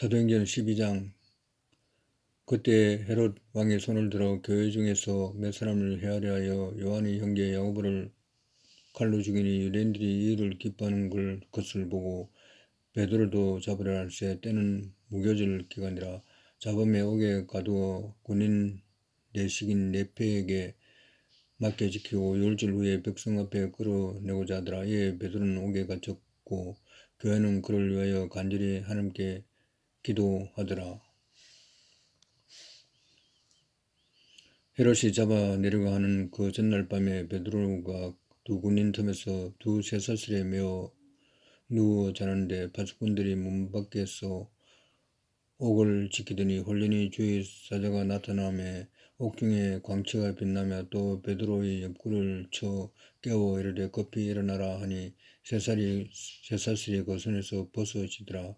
사도행전 12장. 그때 헤롯 왕의 손을 들어 교회 중에서 몇 사람을 헤아려 하여 요한의 형제 야고보를 칼로 죽이니 유대인들이 이 일을 기뻐하는 걸 것을 보고 베드로도 잡으려 할세 때는 무교절 기간이라 잡음에 옥에 가두어 군인 내식인 네페에게 맡겨 지키고 열흘 후에 백성 앞에 끌어내고자 하더라. 이에 베드로는 옥에 갇혔고 교회는 그를 위하여 간절히 하나님께 기도하더라. 헤롯이 잡아 내려가 하는 그 전날 밤에 베드로가 두 군인 틈에서 두 쇠사슬에 메어 누워 자는데 파수꾼들이 문 밖에서 옥을 지키더니 홀리니 주의 사자가 나타나며 옥중에 광채가 빛나며 또 베드로의 옆구리를 쳐 깨워 이르되 급히 일어나라 하니 쇠살이 쇠사슬이 그 손에서 벗어지더라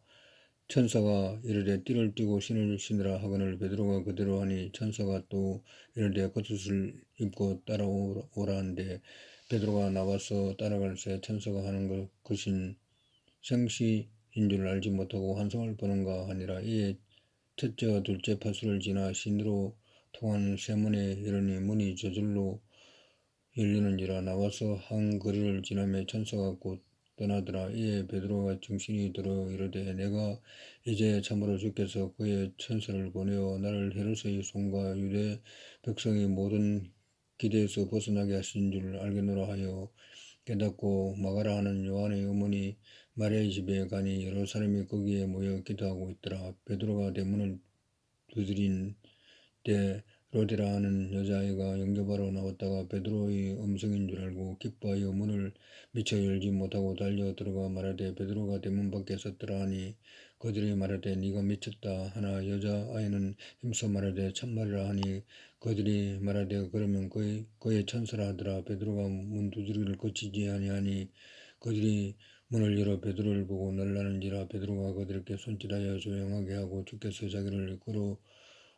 천사가 이르되 띠를 띠고 신을 신으라 하거늘 베드로가 그대로 하니 천사가 또 이르되 겉옷을 입고 따라오라 하는데 베드로가 나와서 따라갈새 천사가 하는 것 것인 생시인 줄 알지 못하고 환상을 보는가 하니라. 이에 첫째와 둘째 파수를 지나 신으로 통하는 세문에 이르니 문이 저절로 열리는지라 나와서 한 거리를 지나며 천사가 곧 떠나더라. 이에 베드로가 정신이 들어 이르되 내가 이제 참으로 주께서 그의 천사를 보내어 나를 헤롯의 손과 유대 백성의 모든 기대에서 벗어나게 하신 줄 알겠노라 하여 깨닫고 마가라 하는 요한의 어머니 마리아의 집에 가니 여러 사람이 거기에 모여 기도하고 있더라. 베드로가 대문을 두드린 때 로데라 하는 여자아이가 영접하러 나왔다가 베드로의 음성인 줄 알고 기뻐하여 문을 미처 열지 못하고 달려 들어가 말하되 베드로가 대문 밖에 섰더라 하니 그들이 말하되 네가 미쳤다 하나 여자아이는 힘써 말하되 참말이라 하니 그들이 말하되 그러면 그의, 그의 천사라 하더라. 베드로가 문 두드리기를 거치지 아니하니 그들이 문을 열어 베드로를 보고 놀라는지라 베드로가 그들에게 손짓하여 조용하게 하고 주께서 자기를 끌어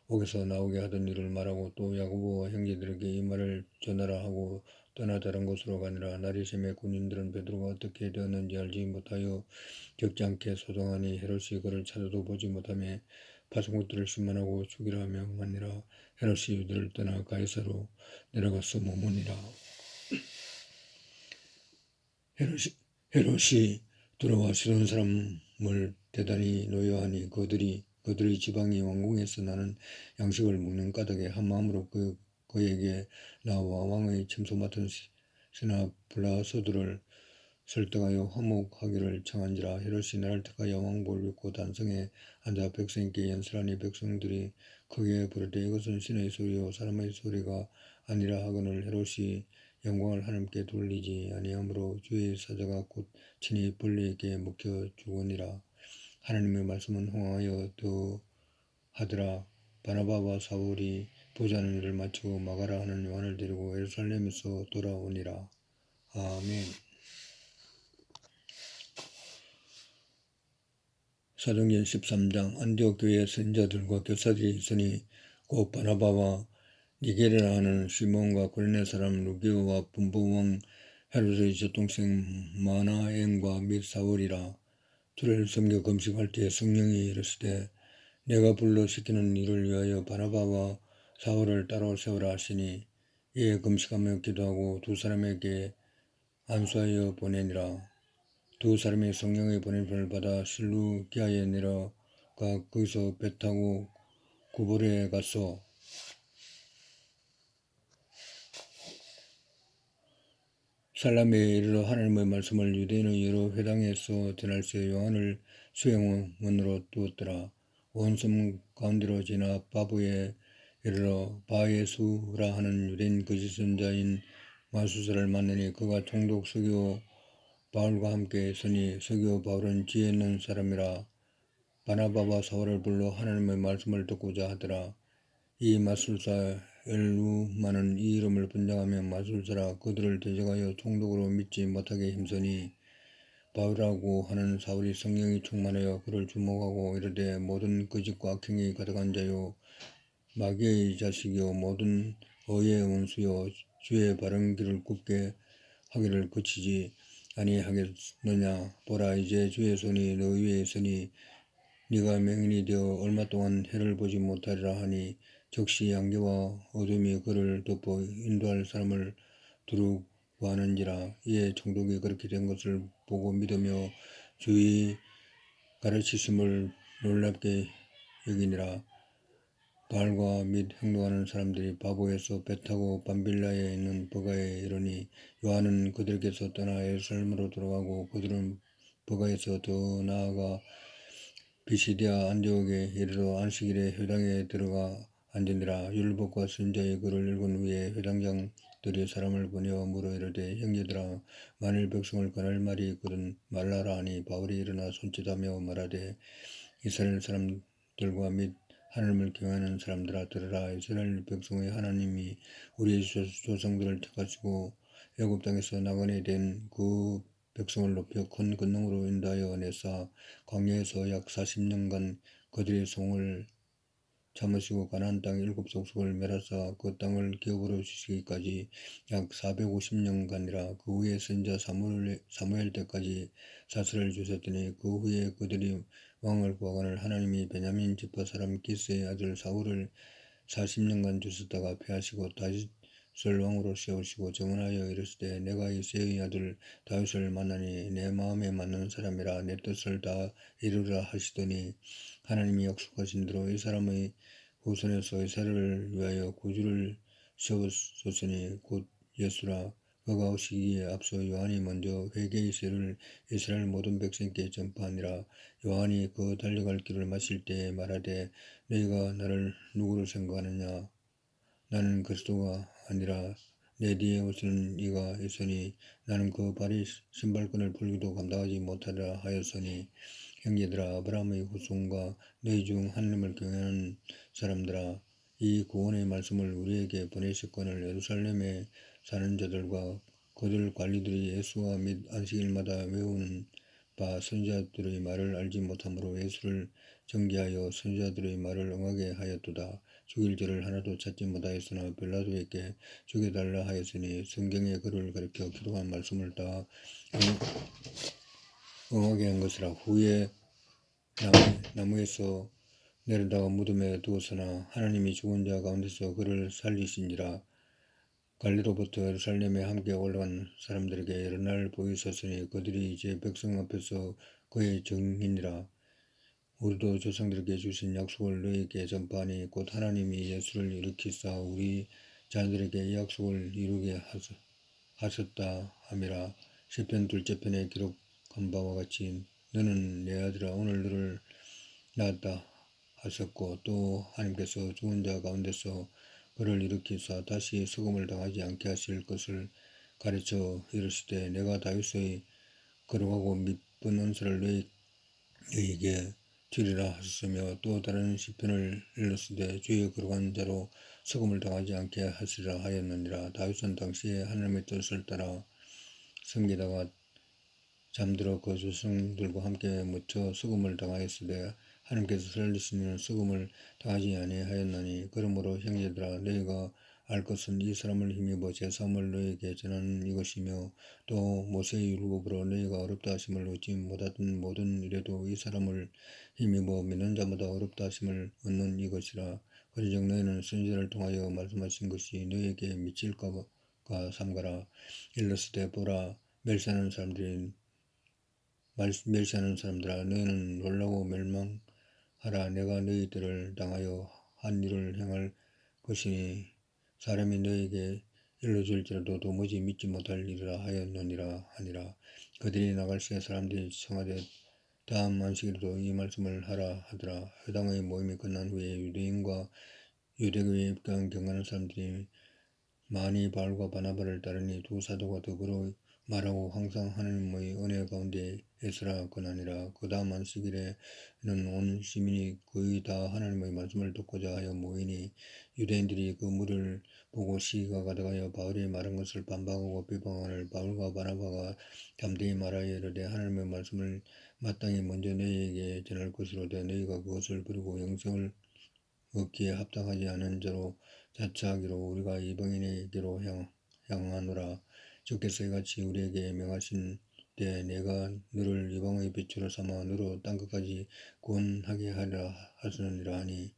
옥에서 나오게 하던 일을 말하고 또 야고보와 형제들에게 이 말을 전하라 하고 떠나 다른 곳으로 가니라 새매 군인들은 베드로가 어떻게 되었는지 알지 못하여 적지 않게 소동하니 헤롯이 그를 찾아도 보지 못하며 파송꾼들을 신문하고 죽이라 명하니라 헤롯이 유대를 떠나 가이사로 내려가서 머무니라. 헤롯이, 헤롯이 들어와 시돈 사람을 대단히 노여하니 그들이 그들의 지방이 왕궁에서 나는 양식을 먹는 까닭에 한 마음으로 그, 그에게 나와 왕의 침소 맡은 신하 블라소들을 설득하여 화목하기를 청한지라 헤롯이 나를 택하여 왕복을 입고 단성에 앉아 백성에게 연설하니 백성들이 크게 부르되 이것은 신의 소리요 사람의 소리가 아니라 하거늘 헤롯이 영광을 하나님께 돌리지 아니하므로 주의 사자가 곧 친히 벌레에게 먹혀 죽으니라 하나님의 말씀은 흥하여 더하더라. 바나바와 사울이 보자는 일을 마치고 마가라 하는 요한을 데리고 예루살렘에서 돌아오니라. 아멘. 사도행전 13장 안디옥 교회 선자들과 교사들이 있으니 곧 바나바와 니게르라 하는 시몬과 고레네 사람 루기오와 분부왕 헤롯의 저동생 마나엔과 및 사울이라 주를 섬겨 금식할 때 성령이 이르시되 내가 불러 시키는 일을 위하여 바나바와 사울을 따로 세우라 하시니 이에 금식하며 기도하고 두 사람에게 안수하여 보내니라. 두 사람이 성령의 보냄을 받아 실루기아에 내려가 거기서 배 타고 구볼에 가서 살람에 이르러 하나님의 말씀을 유대인의 여러 회당에서 전할새 요한을 수행원으로 두었더라. 원섬 가운데로 지나 바부에 이르러 바예수라 하는 유대인 거짓 선자인 마수사를 만나니 그가 총독 서교 바울과 함께 있으니 서교 바울은 지혜 있는 사람이라 바나바와 사울을 불러 하나님의 말씀을 듣고자 하더라. 이 마술사 엘루마는 이 이름을 분장하며 마술사라 그들을 대적하여 총독으로 믿지 못하게 힘쓰니 바울이라고 하는 사울이 성령이 충만하여 그를 주목하고 이르되 모든 거짓과 악행이 가득한 자요 마귀의 자식이요 모든 어의 원수요 주의 바른 길을 굽게 하기를 그치지 아니하겠느냐. 보라 이제 주의 손이 너 위에 있으니 네가 맹인이 되어 얼마 동안 해를 보지 못하리라 하니 적시 안개와 어둠이 그를 덮어 인도할 사람을 두루 구하는지라 이에 총독이 그렇게 된 것을 보고 믿으며 주의 가르치심을 놀랍게 여기니라. 바알과 및 행동하는 사람들이 바보에서 배 타고 밤빌라에 있는 버가에 이르니 요한은 그들에게서 떠나 예루살렘으로 돌아가고 그들은 버가에서 더 나아가 비시디아 안디옥에 이르러 안식일에 회당에 들어가 앉으니라 율법과 선자의 글을 읽은 후에 회당장들이 사람을 보내어 물어 이르되 형제들아 만일 백성을 권할 말이 있거든 말라라 하니 바울이 일어나 손짓하며 말하되 이스라엘 사람들과 및 하나님을 경외하는 사람들아 들으라. 이스라엘 백성의 하나님이 우리의 조- 조상들을 택하시고 애굽 땅에서 나가게 된그 백성을 높여 큰 권능으로 인도하여 내사 광야에서 약 40년간 그들의 성을 참으시고 가나안 땅 일곱 족속을 멸하사 그 땅을 기업으로 주시기까지 약 450년간이라 그 후에 선자 사무엘, 사무엘 때까지 사슬을 주셨더니 그 후에 그들이 왕을 구하거늘 하나님이 베냐민 지파 사람 기스의 아들 사울을 40년간 주셨다가 패하시고 다 윗을 왕으로 세우시고 정언하여 이르시되 내가 이세의 아들 다윗을 만나니 내 마음에 맞는 사람이라 내 뜻을 다 이루라 하시더니 하나님이 약속하신 대로 이 사람의 후손에서 이스라엘을 위하여 구주를 세웠으니 곧 예수라. 그가 오시기에 앞서 요한이 먼저 회개의 세를 이스라엘 모든 백성께 전파하니라. 요한이 그 달려갈 길을 마실 때에 말하되 너희가 나를 누구로 생각하느냐? 나는 그리스도가 아니라 내 뒤에 오시는 이가 있으니 나는 그 발이 신발끈을 풀기도 감당하지 못하리라 하였으니 형제들아 아브라함의 후손과 너희 중 하나님을 경외하는 사람들아 이 구원의 말씀을 우리에게 보내셨거늘 예루살렘에 사는 자들과 그들 관리들이 예수와 및 안식일마다 외우는 바 선지자들의 말을 알지 못하므로 예수를 정죄하여 선지자들의 말을 응하게 하였도다. 죽일 죄를 하나도 찾지 못하였으나 빌라도에게 죽여달라 하였으니 성경의 글을 가리켜 기록한 말씀을 다 응하게 한 것이라. 후에 나무, 나무 에서 내려다가 무덤에 두었으나 하나님이 죽은 자 가운데서 그를 살리신지라. 갈리로부터 예루살렘에 함께 올라간 사람들에게 여러 날 보이셨으니 그들이 이제 백성 앞에서 그의 증인이라 우리도 조상들에게 주신 약속을 너희에게 전파하니 곧 하나님이 예수를 일으키사 우리 자녀들에게 이 약속을 이루게 하셨다 함이라. 시편 둘째 편에 기록한 바와 같이 너는 내 아들아 오늘 너를 낳았다 하셨고 또 하나님께서 죽은 자 가운데서 그를 일으키사 다시 수금을 당하지 않게 하실 것을 가르쳐 이르시되 내가 다윗의 거룩하고 믿은 은사를 너희, 너희에게 주리라 하셨으며 또 다른 시편을 일렀으되 주의 거룩한 자로 수금을 당하지 않게 하시리라 하였느니라. 다윗은 당시에 하나님의 뜻을 따라 섬기다가 잠들어 그 조상들과 함께 묻혀 수금을 당하였으되 하나님께서 살리시는 수금을 당하지 아니하였나니 그러므로 형제들아 너희가 알 것은 이 사람을 힘입어 제사함을 너희에게 전하는 이것이며 또 모세의 율법으로 너희가 어렵다 하심을 얻지 못하던 모든 일에도 이 사람을 힘입어 믿는 자마다 어렵다 하심을 얻는 이것이라. 그러즉 너희는 선지자를 통하여 말씀하신 것이 너희에게 미칠까 가 삼가라. 일러스되 보라 멸시하는 사람들이 말- 멸시하는 사람들아 너희는 놀라고 멸망하라. 내가 너희들을 당하여 한 일을 행할 것이니 사람이 너희에게 일러줄지라도 도무지 믿지 못할 일이라 하였느니라 하니라. 그들이 나갈 새 사람들이 청하되 다음 안식일에도 이 말씀을 하라 하더라. 회당의 모임이 끝난 후에 유대인과 유대교에 입교한 경건한 사람들이 많이 바울과 바나바를 따르니 두 사도가 더불어 말하고 항상 하나님의 은혜 가운데 애쓰라 권하니라 그 다음 안식일에는 온 시민이 거의 다 하나님의 말씀을 듣고자 하여 모이니 유대인들이 그 물을 보고 시기가 가득하여 바울이 말한 것을 반박하고 비방하늘 바울과 바나바가 담대히 말하여 이르되 하나님의 말씀을 마땅히 먼저 너희에게 전할 것이로되 너희가 그것을 버리고 영생을 얻기에 합당하지 않은 자로 자처하기로 우리가 이방인에게로 향, 향하노라 주께서 이같이 우리에게 명하신 때 내가 너를 이방의 빛으로 삼아 너로 땅 끝까지 구원하게 하리라 하시느니라 하니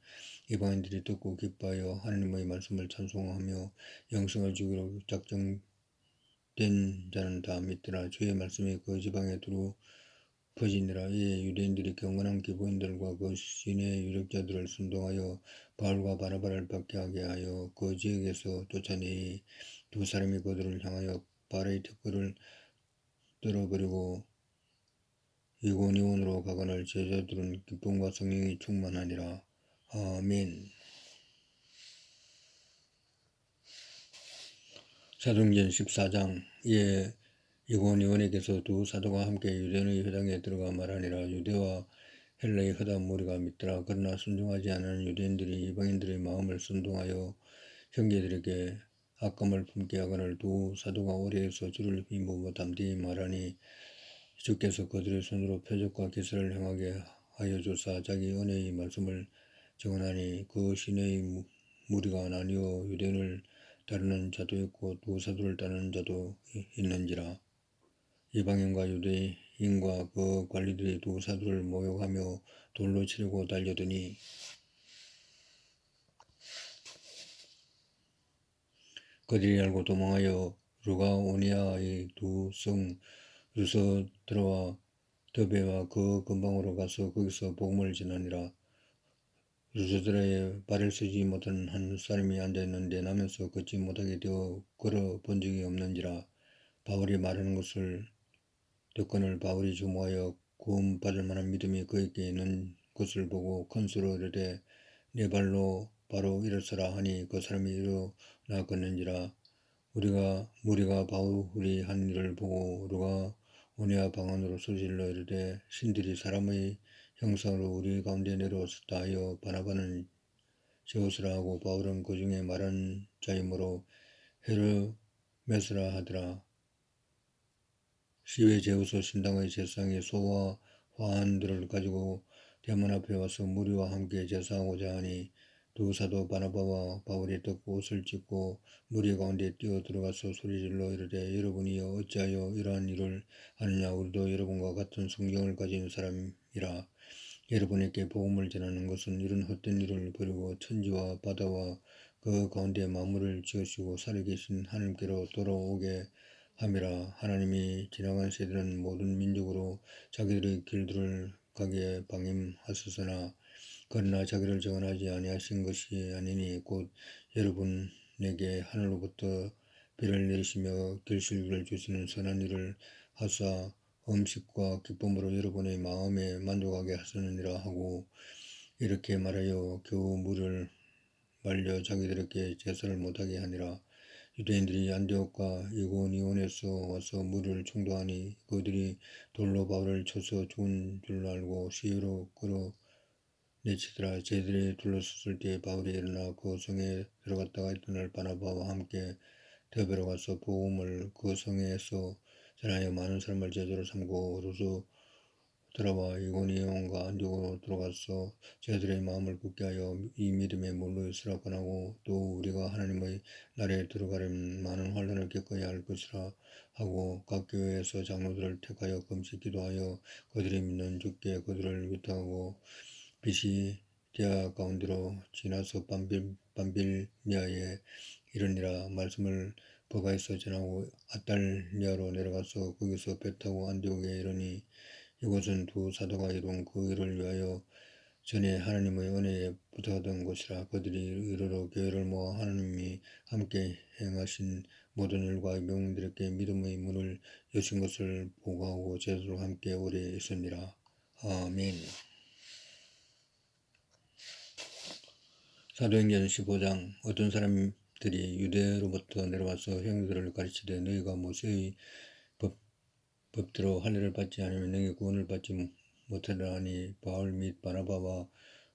이방인들이 듣고 기뻐하여 하나님의 말씀을 찬송하며 영성을 주기로 작정된 자는 다 믿더라. 주의 말씀이 그 지방에 두루 퍼지니라. 이에 유대인들이 경건한 기부인들과 그 신의 유력자들을 순동하여 바울과 바나바를 박해하게 하여 그 지역에서 쫓아내이 두 사람이 그들을 향하여 바알의 특권을 떨어버리고 이고니온으로 가거늘 제자들은 기쁨과 성령이 충만하니라. 아멘. 사도행전 14장 예 이고니온에게서 두 사도가 함께 유대인의 회당에 들어가 말하니라 유대와 헬라의 허다 무리가 믿더라 그러나 순종하지 않은 유대인들이 이방인들의 마음을 선동하여 형제들에게 악감을 품게 하거늘 두 사도가 오래에서 주를 힘입어 담대히 말하니 주께서 그들의 손으로 표적과 기사를 행하게 하여 주사 자기 은혜의 말씀을 정언하니 그 무- 무리가 나뉘어 유대인을 따르는 자도 있고 두 사도를 따르는 자도 이- 있는지라. 이방인과 유대인과 그 관리들이 두 사도를 모욕하며 돌로 치려고 달려드니 그들이 알고 도망하여 루가오니아의 두 성 루서드라와 더베와 그 근방으로 가서 거기서 복음을 전하니라. 루서드라에 발을 쓰지 못한 한 사람이 앉아 있는데 나면서 걷지 못하게 되어 걸어 본 적이 없는지라 바울이 말하는 것을 듣거늘 바울이 주모하여 구원 받을 만한 믿음이 그에게 있는 것을 보고 큰 소리로 이르되 네 발로 바로 일어서라 하니 그 사람이 일어 나 걷는지라 우리가 무리가 바울이 한 일을 보고 누가 오니아 방언으로 소질러 이르되 신들이 사람의 형상으로 우리 가운데 내려왔다 하여 바나바는 제우스라 하고 바울은 그 중에 말한 자이므로 헤르메스라 하더라. 시외 제우스 신당의 제상이 소와 화환들을 가지고 대문 앞에 와서 무리와 함께 제사하고자 하니 두 사도 바나바와 바울이 듣고 옷을 찢고 무리 가운데 뛰어 들어가서 소리질러 이르되 여러분이여 어찌하여 이러한 일을 하느냐? 우리도 여러분과 같은 성경을 가진 사람이라. 여러분에게 복음을 전하는 것은 이런 헛된 일을 버리고 천지와 바다와 그 가운데 만물을 지으시고 살아계신 하나님께로 돌아오게 함이라. 하나님이 지나간 세대는 모든 민족으로 자기들의 길들을 가게 방임하셨으나 그러나 자기를 정언하지 아니하신 것이 아니니 곧 여러분에게 하늘로부터 비를 내리시며 길실을 주시는 선한 일을 하사 음식과 기쁨으로 여러분의 마음에 만족하게 하시느니라 하고 이렇게 말하여 겨우 물을 말려 자기들에게 제사를 못하게 하니라. 유대인들이 안디옥과 이고니온에서 와서 물을 충동하니 그들이 돌로 바울을 쳐서 죽은 줄 알고 시위로 끌어 내치더라. 저희들이 둘러섰을 때 바울이 일어나 그 성에 들어갔다가 이튿날 바나바와 함께 대배로 가서 복음을 그 성에서 전하여 많은 사람을 제자로 삼고 루스 드라와 이고니온과 안디옥으로 들어가서 저희들의 마음을 굳게 하여 이 믿음에 물로 있으라 권하고 또 우리가 하나님의 나라에 들어가려면 많은 환란을 겪어야 할 것이라 하고 각 교회에서 장로들을 택하여 금식 기도하여 그들이 믿는 주께 그들을 위탁하고 비시디아 가운데로 지나서 밤빌, 밤빌리아에 이르니라 말씀을 버가에서 전하고 아달리아로 내려가서 거기서 배 타고 안디옥에 이르니 이곳은 두 사도가 이룬 그 일을 위하여 전에 하나님의 은혜에 부탁하던 곳이라 그들이 이르러 교회를 모아 하나님이 함께 행하신 모든 일과 명들에게 믿음의 문을 여신 것을 보고하고 제자들과 함께 오래 있으니라. 아멘. 사도행전 15장 어떤 사람들이 유대로부터 내려와서 형들을 가르치되 너희가 모세의 법, 법대로 할례를 받지 않으면 너희 구원을 받지 못하리라 하니 바울 및 바나바와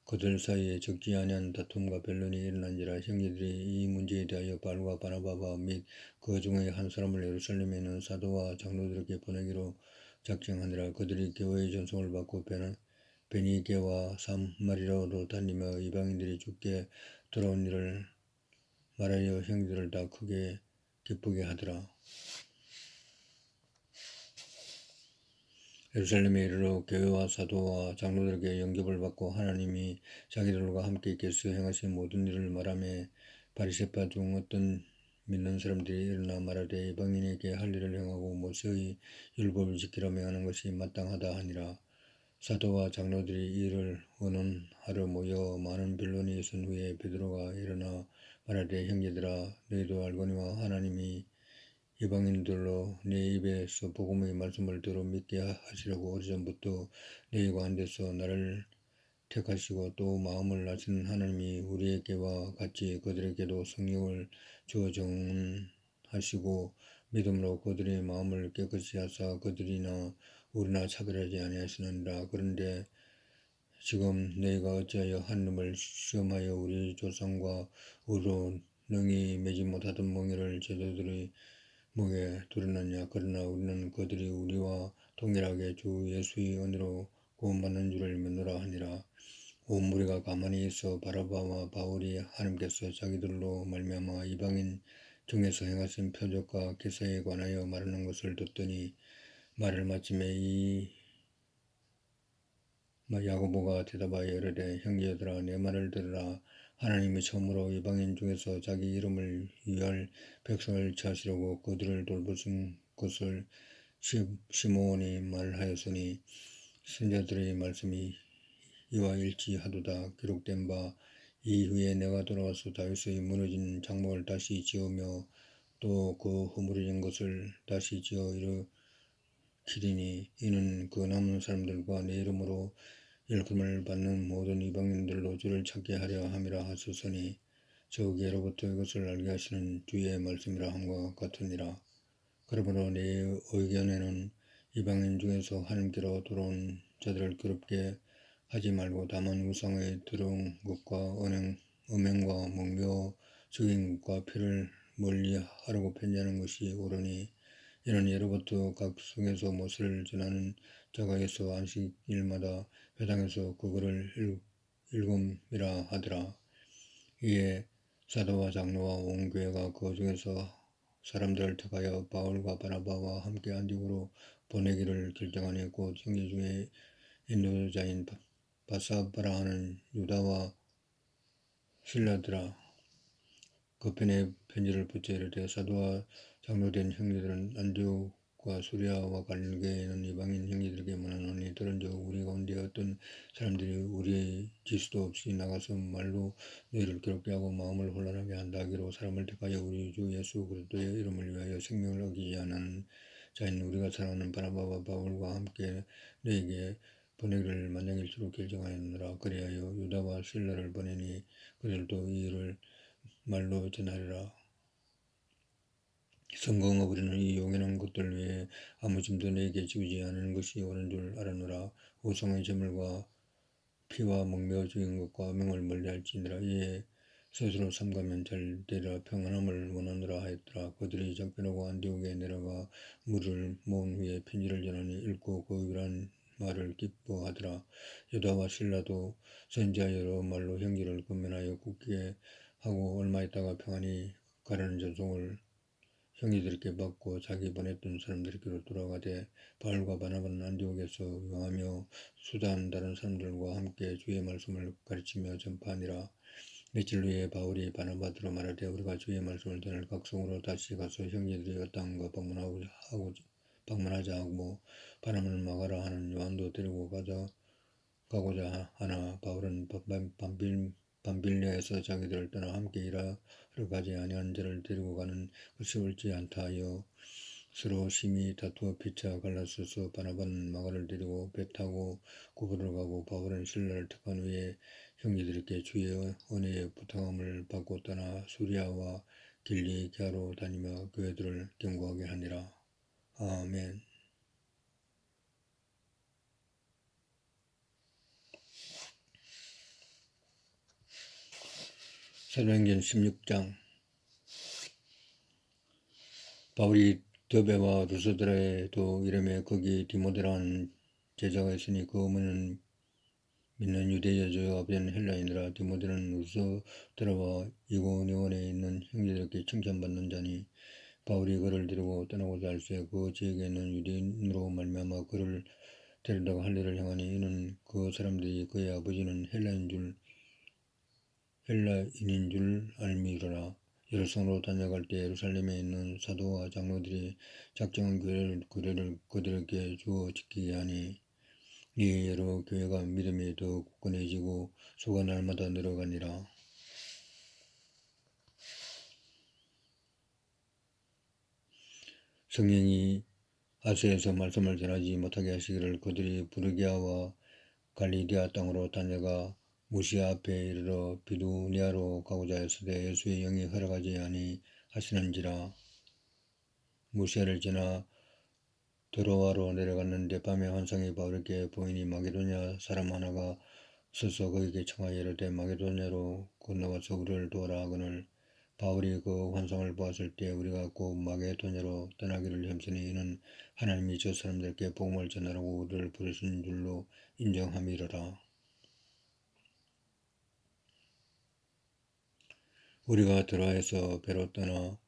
그들 사이에 적지 아니한 다툼과 변론이 일어난지라 형제들이 이 문제에 대하여 바울과 바나바와 및 그 중에 한 사람을 예루살렘에 있는 사도와 장로들에게 보내기로 작정하니라 그들이 교회의 전송을 받고 베나, 베니게와 삼마리라로 다니며 이방인들이 죽게 돌아온 일을 말하여 형제들을 다 크게 기쁘게 하더라. 예루살렘에 이르러 교회와 사도와 장로들에게 영접을 받고 하나님이 자기들과 함께 있겠어 행하신 모든 일을 말하며 바리새파 중 어떤 믿는 사람들이 일어나 말하되 이방인에게 할 일을 행하고 모세의 율법을 지키라며 하는 것이 마땅하다 하니라 사도와 장로들이 이 일을 의논하러 모여 많은 변론이 있은 후에 베드로가 일어나 말하되 형제들아 너희도 알거니와 하나님이 이방인들로 내 입에서 복음의 말씀을 들어 믿게 하시려고 오래전부터 너희가 한 데서 나를 택하시고 또 마음을 나신 하나님이 우리에게와 같이 그들에게도 성령을 주어 정하시고 믿음으로 그들의 마음을 깨끗이 하사 그들이나 우리나 차별하지 아니하시느니라 그런데 지금 너희가 어찌하여 하나님을 시험하여 우리 조상과 우리로 능히 매지 못하던 멍에를 제도들의 목에 두르느냐? 그러나 우리는 그들이 우리와 동일하게 주 예수의 은혜로 구원받는 줄을 믿노라 하니라. 온 무리가 가만히 있어 바라바와 바울이 하나님께서 자기들로 말미암아 이방인 중에서 행하신 표적과 기사에 관하여 말하는 것을 듣더니 말을 마침에 이 야고보가 대답하여 이르되 형제들아 내 말을 들으라. 하나님이 처음으로 이방인 중에서 자기 이름을 위할 백성을 취하시려고 그들을 돌보신 것을 시므온이 말하였으니 선자들의 말씀이 이와 일치하도다 기록된 바 이후에 내가 돌아와서 다윗의 무너진 장막을 다시 지으며 또 그 허물어진 것을 다시 지어 일으 키리니 이는 그 남은 사람들과 내 이름으로 일금을 받는 모든 이방인들로 주를 찾게 하려 함이라 하소서니 저기로부터 이것을 알게 하시는 주의 말씀이라 함과 같으니라. 그러므로 내 의견에는 이방인 중에서 하나님께로 돌아온 자들을 괴롭게 하지 말고 다만 우상에 들어온 것과 은행, 음행과 목묘 적인 것과 피를 멀리 하라고 편지하는 것이 옳으니 이는 예로부터 각 성에서 못을 전하는 자가 있어 안식일마다 회당에서 그거를 읽음이라 하더라. 이에 사도와 장로와 온 교회가 그 중에서 사람들을 택하여 바울과 바나바와 함께 안디오로 보내기를 결정하니 곧 형제 중에 인도자인 바사바라 하는 유다와 신라드라 그 편에 편지를 붙여 이르되 사도와 장로된 형제들은 안디옥과 수리아와 갈릴교에 있는 이방인 형제들에게 문하노니 들은즉 우리 가운데 어떤 사람들이 우리의 지수도 없이 나가서 말로 너희를 괴롭게 하고 마음을 혼란하게 한다 하기로 사람을 택하여 우리 주 예수 그리스도의 이름을 위하여 생명을 어기지 않은 자인 우리가 사랑하는 바나바와 바울과 함께 너에게 보내기를 만장일치로 결정하였느라 그리하여 유다와 신라를 보내니 그들도 이 일을 말로 전하리라. 성공하 우리는 이 용연한 것들 외에 아무 짐도 내게 지우지 않은 것이 옳은 줄 알았노라. 우성의 재물과 피와 목매어 죽인 것과 명을 멀리할지니라. 이에 스스로 삼가면 잘 되리라 평안함을 원하노라 하였더라. 그들이 작별하고 안디옥에 내려가 물을 모은 후에 편지를 전하니 읽고 그 유란 말을 기뻐하더라. 유다와 신라도 선지자 여러 말로 형제를 건면하여 굳게 하고 얼마 있다가 평안히 가라는 전송을 형제들께 받고 자기 보냈던 사람들에게로 돌아가되 바울과 바나바는 안디옥에서 유하며 수단 다른 사람들과 함께 주의 말씀을 가르치며 전파하니라. 며칠 후에 바울이 바나바들어 말하되 우리가 주의 말씀을 전할 각성으로 다시 가서 형제들이 어떠한가 방문하고 하고 방문하자 하고 바람을 막아라 하는 요한도 데리고 가자 가고자 하나 바울은 반빌 반빌리아에서 자기들을 떠나 함께 일하러 가지 아니한 자를 데리고 가는 것이 옳지 않다 하여 서로 심히 다투어 피차 갈라서서 바나바는 마가를 데리고 배 타고 구부를 가고 바울은 신라를 택한 후에 형제들에게 주의 은혜의 부탁함을 받고 떠나 수리아와 길리기아로 다니며 교회들을 경고하게 하니라. 아멘. 사도행전 16장. 바울이 더베와 루스드라에도 이름에 거기 디모데라는 제자가 있으니 그 어머니는 믿는 유대 여자가 아버지는 헬라인이라 디모데는 루스드라와 이고니온에 있는 형제들에게 칭찬받는 자니 바울이 그를 데리고 떠나고자 할새 그 지역에 있는 유대인으로 말미암아 그를 데려다가 할례를 행하니 이는 그 사람들이 그의 아버지는 헬라인 줄 헬라인인 줄 알미러라. 예루살렘으로 다녀갈 때 예루살렘에 있는 사도와 장로들이 작정한 규례를, 규례를 그들에게 주어 지키게 하니 이 여러 교회가 믿음이 더욱 굳건해지고 수가 날마다 늘어가니라. 성령이 아스에서 말씀을 전하지 못하게 하시기를 그들이 부르기아와 갈리디아 땅으로 다녀가 무시아 앞에 이르러 비두니아로 가고자 했으되 예수의 영이 허락하지 아니 하시는지라 무시아를 지나 드로아로 내려갔는데 밤에 환상이 바울에게 보이니 마게도냐 사람 하나가 서서 그에게 청하여 이르되 마게도냐로 건너가서 우리를 도와라 하거늘 바울이 그 환상을 보았을 때 우리가 곧 마게도냐로 떠나기를 힘쓰니 이는 하나님이 저 사람들께 복음을 전하라고 우리를 부르신 줄로 인정함이로라. 우리가 드라에서 배로 떠나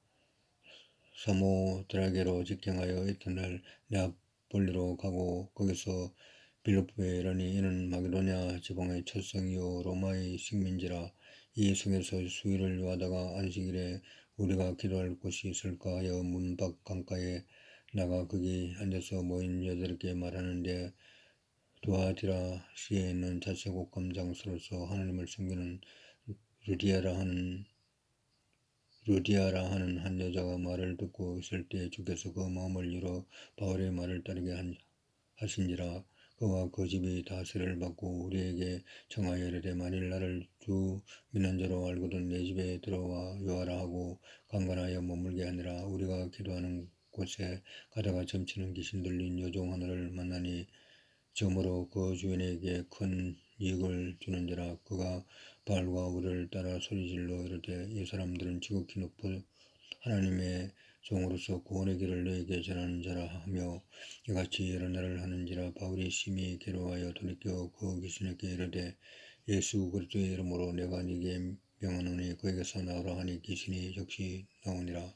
사모 드라게로 직행하여 이튿날 네아폴리로 가고 거기서 빌립보에 이르니 이는 마게도냐 지방의 첫 성이요 로마의 식민지라 이 성에서 수일을 요하다가 안식일에 우리가 기도할 곳이 있을까 하여 문 밖 강가에 나가 거기 앉아서 모인 여자들에게 말하는데 두아디라 시에 있는 자체곡 감장스로서 하나님을 섬기는 루디아라 하는 루디아라 하는 한 여자가 말을 듣고 있을 때 주께서 그 마음을 열어 바울의 말을 따르게 한, 하신지라 그와 그 집이 다스를 받고 우리에게 청하여 이르되 만일 나를 주 믿는 자로 알거든 내 집에 들어와 요하라 하고 강간하여 머물게 하니라. 우리가 기도하는 곳에 가다가 점치는 귀신 들린 여종 하나를 만나니 점으로 그 주인에게 큰 이익을 주는 자라. 그가 바알과 우리를 따라 소리질러 이르되 이 사람들은 지극히 높은 하나님의 종으로서 구원의 길을 너에게 전하는 자라 하며 이같이 여러 날을 하는지라 바울이 심히 괴로워하여 돌이켜 그 귀신에게 이르되 예수 그리스도의 이름으로 내가 네게 명하노니 그에게서 나오라 하니 귀신이 역시 나오니라.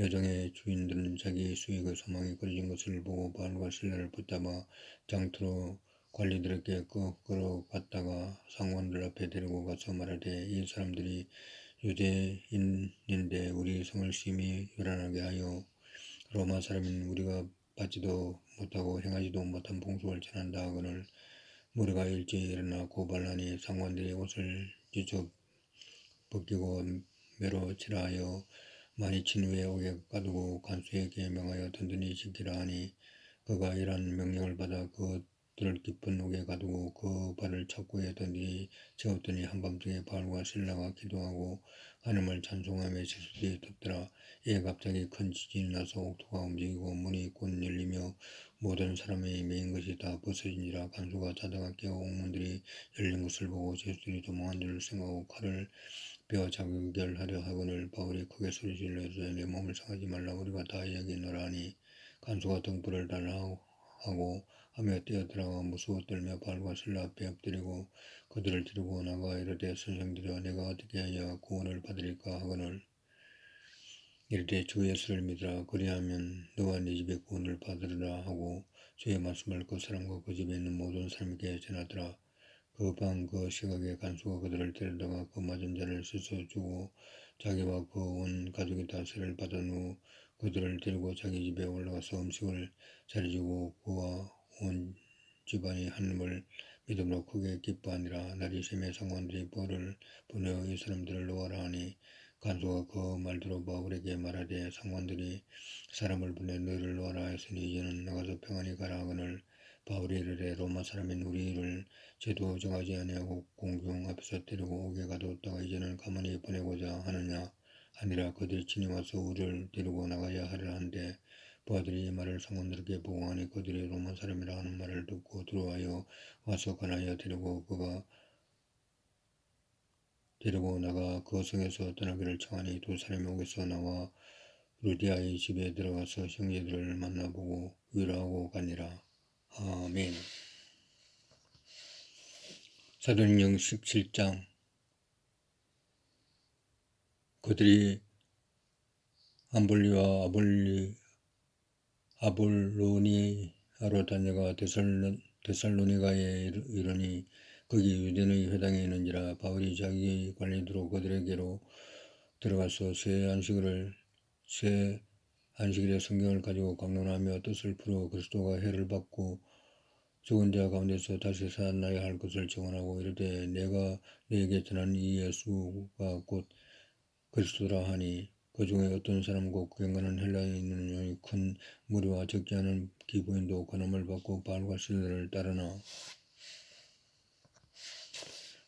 여정의 주인들은 자기 수익의 소망이 끊어진 것을 보고 바울과 신라를 붙잡아 장투로 관리들에게 끌어갔다가 상관들 앞에 데리고 가서 말하되 이 사람들이 유대인인데 우리 성을 심히 요란하게 하여 로마 사람인 우리가 받지도 못하고 행하지도 못한 봉수를 전한다. 하거늘 무리가 일찍 일어나 고발하니 상관들이 옷을 뒤져 벗기고 매로 칠하여 많이 친 후에 옥에 가두고 간수에게 명하여 든든히 지키라 하니 그가 이러한 명령을 받아 그 들을 깊은 옥에 가두고 그 발을 착고에 던지 채웠더니 한밤중에 바울과 신라가 기도하고 하나님을 찬송하며 지수들이 덮더라. 이에 갑자기 큰 지진이 나서 옥토가 움직이고 문이 곧 열리며 모든 사람의 메인 것이 다 벗어진지라. 간수가 자다가 깨어 옥문들이 열린 것을 보고 제수들이 도망한 줄 생각하고 칼을 뼈 자극결하려 하거늘 바울이 크게 소리질러 이르되 내 몸을 상하지 말라 우리가 다 이야기하노라 하니 간수가 등불을 달라 하고 하며 뛰어들어가 무서워 떨며 바울과 신라 앞에 엎드리고 그들을 데리고 나가 이르되 선생들여 내가 어떻게 하여 구원을 받으리까 하거늘. 이르되 주 예수를 믿으라. 그리하면 너와 네 집에 구원을 받으리라 하고 주의 말씀을 그 사람과 그 집에 있는 모든 사람에게 전하더라. 그방그 시각에 간수가 그들을 데려다가 그 맞은 자를 씻어 주고 자기와 그 온 가족이 다 세를 받은 후 그들을 데리고 자기 집에 올라가서 음식을 차려주고 그와 온 집안이 하나님을 믿음으로 크게 기뻐하니라. 날이 샘의 상관들이 벌을 보내어 이 사람들을 놓아라 하니 간수가 그 말대로 바울에게 말하되 상관들이 사람을 보내 너희를 놓아라 했으니 이제는 나가서 평안히 가라 하거늘 바울이 이르되 로마 사람인 우리를 제도 정하지 아니하고 공중 앞에서 데리고 오게 가두었다가 이제는 가만히 보내고자 하느냐 아니라 그들이 친히 와서 우리를 데리고 나가야 하려 한데 부하들이 이 말을 상관들에게 보고하니 그들이 로마 사람이라 하는 말을 듣고 들어와여 와서 권하여 데리고 그가 데리고 나가 그 성에서 떠나기를 청하니 두 사람이 옥에서 나와 루디아의 집에 들어가서 형제들을 만나보고 위로하고 가니라. 아멘. 사도행전 17장 그들이 암볼리와 아볼리 아볼로니 베레아로 다녀가 데살로, 데살로니가에 이르- 이르니 거기 유대인의 회당에 있는지라 바울이 자기 관리대로 그들에게로 들어가서 새 안식일을 새 안식일에 성경을 가지고 강론하며 뜻을 풀어 그리스도가 해를 받고 죽은 자 가운데서 다시 살아나야 할 것을 증언하고 이르되 내가 너에게 전한 이 예수가 곧 그리스도라 하니 그 중에 어떤 사람 곧 경건한 헬라인의 큰 무리와 적지 않은 기부인도 권함을 받고 바울과 실레를 따르나?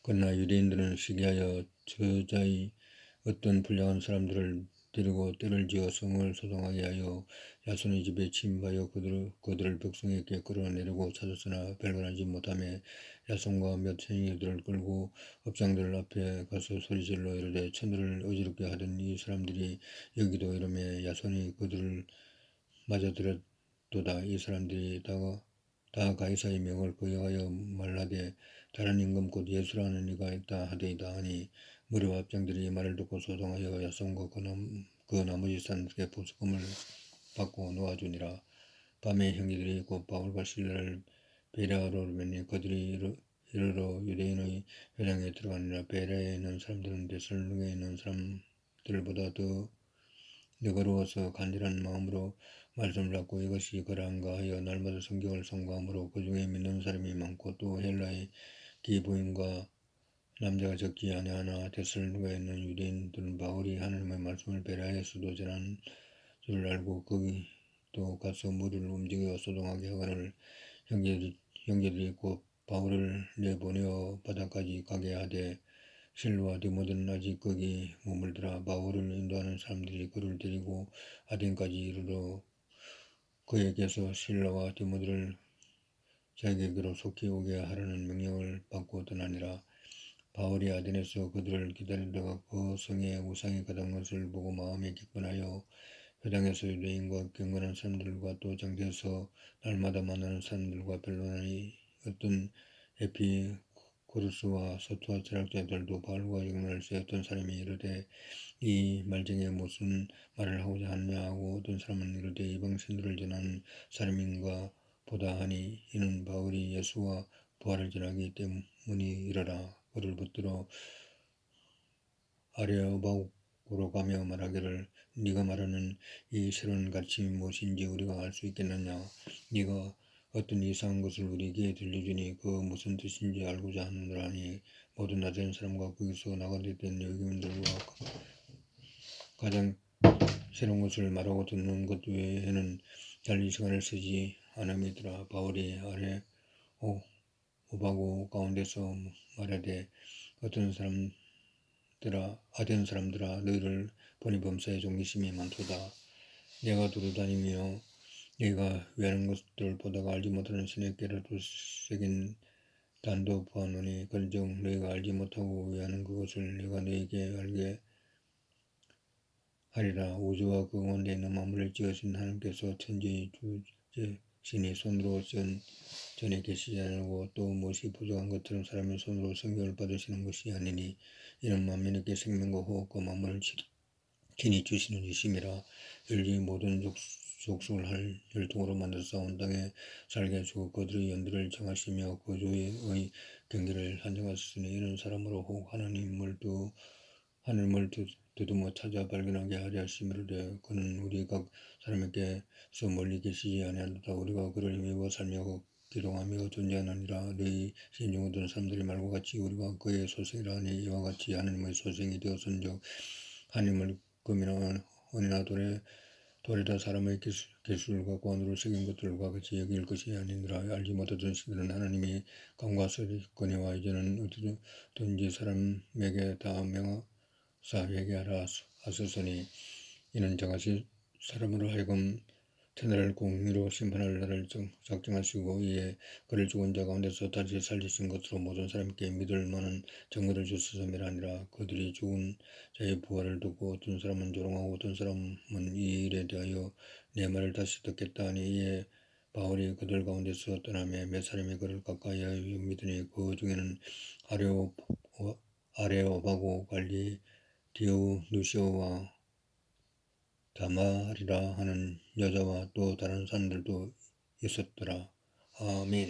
그러나 유대인들은 시기하여 저자의 어떤 불량한 사람들을 데리고 때를 지어 성을 소동하게 하여 야손의 집에 침입하여 그들, 그들을 백성에게 끌어내리고 찾았으나 발견하지 못하며 야손과 몇 그들을 끌고 업장들 앞에 가서 소리질러 이르되 천들을 어지럽게 하던 이 사람들이 여기도 이러며 야손이 그들을 맞아들였도다 이 사람들이 다, 다 가이사의 명을 거역하여 말하되 다른 임금 곧 예수라는 이가 있다 하되이다 하니 무리와 합장들이 이 말을 듣고 소동하여 야손과 그, 남, 그 나머지 사람들에게 보석금을 받고 놓아주니라. 밤에 형제들이 곧 바울과 실라를 베레아로 오르니 그들이 이르- 이르러 유대인의 회당에 들어가니라. 베레아에 있는 사람들은 데살로니가에 있는 사람들보다 더 너그러워서 간절한 마음으로 말씀을 받고 이것이 그러한가 하여 날마다 성경을 성가함으로 그 중에 믿는 사람이 많고 또 헬라의 기부인과 남자가 적지 아니하나 데살로니가에 있는 유대인들은 바울이 하나님의 말씀을 베레아에서도 전한 줄 알고 거기도 가서 무리를 움직여 소동하게 하거늘 형제들, 형제들이 곧 바울을 내보내어 바다까지 가게 하되 실로와 디모데는 아직 거기 머물더라. 바울을 인도하는 사람들이 그를 데리고 아덴까지 이르러 그에게서 실로와 디모데를 자기에게로 속히 오게 하라는 명령을 받고 떠나니라. 바울이 아덴에서 그들을 기다리다가 그 성에 우상이 가득한 것을 보고 마음에 기권하여 회당에서 유대인과 경건한 사람들과 또 장대에서 날마다 만나는 사람들과 변론하니 어떤 에피 고르스와 서투와 철학자들도 바울과 영문을 세웠던 사람이 이르되 이 말쟁이에 무슨 말을 하고자 하느냐 하고 어떤 사람은 이르되 이방 신들을 전하는 사람인가 보다 하니 이는 바울이 예수와 부활을 전하기 때문이러라. 그를 붙들어 아레오바 고로 가며 말하기를 네가 말하는 이 새로운 가르침이 무엇인지 우리가 알 수 있겠느냐? 네가 어떤 이상한 것을 우리에게 들려주니 그 무슨 뜻인지 알고자 하느라니 모든 나된 사람과 거기서 나가게 된 여기민들과 가장 새로운 것을 말하고 듣는 것 외에는 달리 시간을 쓰지 않음이더라. 바울이 아래 오, 오바고 가운데서 말하되 어떤 사람 들아 아된 사람들아 너희를 보니 범사에 종기심이 많도다. 내가 두루다니며 네가 외하는 것들 보다가 알지 못하는 신의 깨라도 새긴 단도 보아노니 그런즉 너희가 알지 못하고 외하는 그것을 내가 너희에게 알게 하리라. 우주와 그 가운데 있는 만물을 지으신 하나님께서 천지의 주제 신이 손으로 전, 전에 계시지 않고 또 무엇이 부족한 것처럼 사람의 손으로 성경을 받으시는 것이 아니니 이는 만민에게 생명과 호흡과 만물을 친히 주시는 이심이라 열지 모든 족, 족속을 할 혈통으로 만들어서 온 땅에 살게 하시고 그들의 연들을 정하시며 그 주의 경계를 한정하셨으니 이런 사람으로 혹 하나님을 두 하늘을 두두모 찾아 발견하게 하려 하심이로되 그는 우리 각 사람에게서 멀리 계시지 아니하노라 우리가 그를 힘입어 살며 기동하며 존재하느니라. 너희 신중하던 사람들이 말과 같이 우리가 그의 소생이라 하니 이와 같이 하나님의 소생이 되었은즉 하나님을 금이나 은이나 돌에 돌에다 사람의 기술, 기술과 권으로 새긴 것들과 같이 여길 것이 아니니라. 알지 못하던 시들은 하나님이 감과 소리거니와 이제는 어디든지 사람에게 다 명하사 얘기하라 하소서니 이는 저같이 사람으로 하여금 테나를 공의로 심판할 날을 작정하시고 이에 그를 죽은 자 가운데서 다시 살리신 것으로 모든 사람께 믿을 만한 증거를 주소서미라 아니라. 그들이 죽은 자의 부활을 듣고 어떤 사람은 조롱하고 어떤 사람은 이 일에 대하여 내 말을 다시 듣겠다 하니 이에 바울이 그들 가운데서 떠나며 몇 사람이 그를 가까이 하여 믿으니 그 중에는 아레오, 아레오바고 관리 디오 누시오와 다마리라 하는 여자와 또 다른 사람들도 있었더라. 아멘.